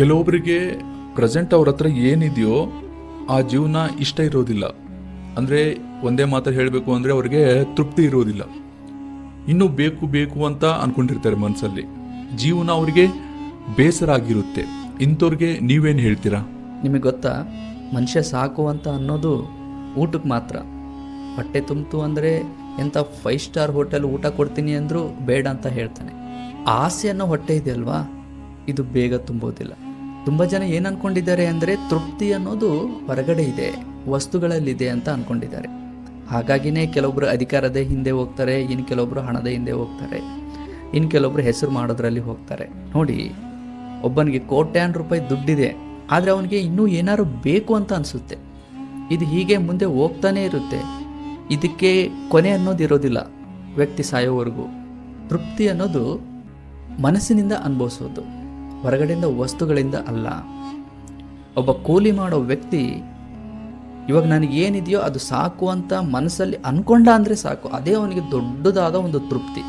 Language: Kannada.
ಕೆಲವೊಬ್ಬರಿಗೆ ಪ್ರೆಸೆಂಟ್ ಅವ್ರ ಹತ್ರ ಏನಿದೆಯೋ ಆ ಜೀವನ ಇಷ್ಟ ಇರೋದಿಲ್ಲ. ಅಂದರೆ ಒಂದೇ ಮಾತ್ರ ಹೇಳಬೇಕು ಅಂದರೆ ಅವ್ರಿಗೆ ತೃಪ್ತಿ ಇರೋದಿಲ್ಲ. ಇನ್ನೂ ಬೇಕು ಬೇಕು ಅಂತ ಅನ್ಕೊಂಡಿರ್ತಾರೆ ಮನಸ್ಸಲ್ಲಿ ಜೀವನ ಅವರಿಗೆ ಬೇಸರ ಆಗಿರುತ್ತೆ. ಇಂಥವ್ರಿಗೆ ನೀವೇನು ಹೇಳ್ತೀರಾ? ನಿಮಗೆ ಗೊತ್ತಾ? ಮನುಷ್ಯ ಸಾಕು ಅಂತ ಅನ್ನೋದು ಊಟಕ್ಕೆ ಮಾತ್ರ. ಹೊಟ್ಟೆ ತುಂಬಿತು ಅಂದರೆ ಎಂಥ ಫೈವ್ ಸ್ಟಾರ್ ಹೋಟೆಲ್ ಊಟ ಕೊಡ್ತೀನಿ ಅಂದರೂ ಬೇಡ ಅಂತ ಹೇಳ್ತಾನೆ. ಆಸೆ ಅನ್ನೋ ಹೊಟ್ಟೆ ಇದೆಯಲ್ವಾ? ಇದು ಬೇಗ ತುಂಬೋದಿಲ್ಲ. ತುಂಬ ಜನ ಏನು ಅನ್ಕೊಂಡಿದ್ದಾರೆ ಅಂದರೆ ತೃಪ್ತಿ ಅನ್ನೋದು ಹೊರಗಡೆ ಇದೆ, ವಸ್ತುಗಳಲ್ಲಿದೆ ಅಂತ ಅನ್ಕೊಂಡಿದ್ದಾರೆ. ಹಾಗಾಗಿನೇ ಕೆಲವೊಬ್ರು ಅಧಿಕಾರದ ಹಿಂದೆ ಹೋಗ್ತಾರೆ ಇನ್ನು ಕೆಲವೊಬ್ಬರು ಹಣದ ಹಿಂದೆ ಹೋಗ್ತಾರೆ ಇನ್ನು ಕೆಲವೊಬ್ಬರು ಹೆಸರು ಮಾಡೋದ್ರಲ್ಲಿ ಹೋಗ್ತಾರೆ. ನೋಡಿ, ಒಬ್ಬನಿಗೆ ಕೋಟ್ಯಾನ್ ರೂಪಾಯಿ ದುಡ್ಡಿದೆ, ಆದರೆ ಅವನಿಗೆ ಇನ್ನೂ ಏನಾದ್ರು ಬೇಕು ಅಂತ ಅನಿಸುತ್ತೆ. ಇದು ಹೀಗೆ ಮುಂದೆ ಹೋಗ್ತಾನೇ ಇರುತ್ತೆ. ಇದಕ್ಕೆ ಕೊನೆ ಅನ್ನೋದು ಇರೋದಿಲ್ಲ ವ್ಯಕ್ತಿ ಸಾಯೋವರೆಗೂ. ತೃಪ್ತಿ ಅನ್ನೋದು ಮನಸ್ಸಿನಿಂದ ಅನುಭವಿಸೋದು. ಹೊರಗಡೆಯಿಂದ ವಸ್ತುಗಳಿಂದ ಅಲ್ಲ. ಒಬ್ಬ ಕೂಲಿ ಮಾಡೋ ವ್ಯಕ್ತಿ ಇವಾಗ ನನಗೆ ಏನಿದೆಯೋ ಅದು ಸಾಕು ಅಂತ ಮನಸ್ಸಲ್ಲಿ ಅನ್ಕೊಂಡ ಅಂದರೆ ಸಾಕು. ಅದೇ ಅವನಿಗೆ ದೊಡ್ಡದಾದ ಒಂದು ತೃಪ್ತಿ.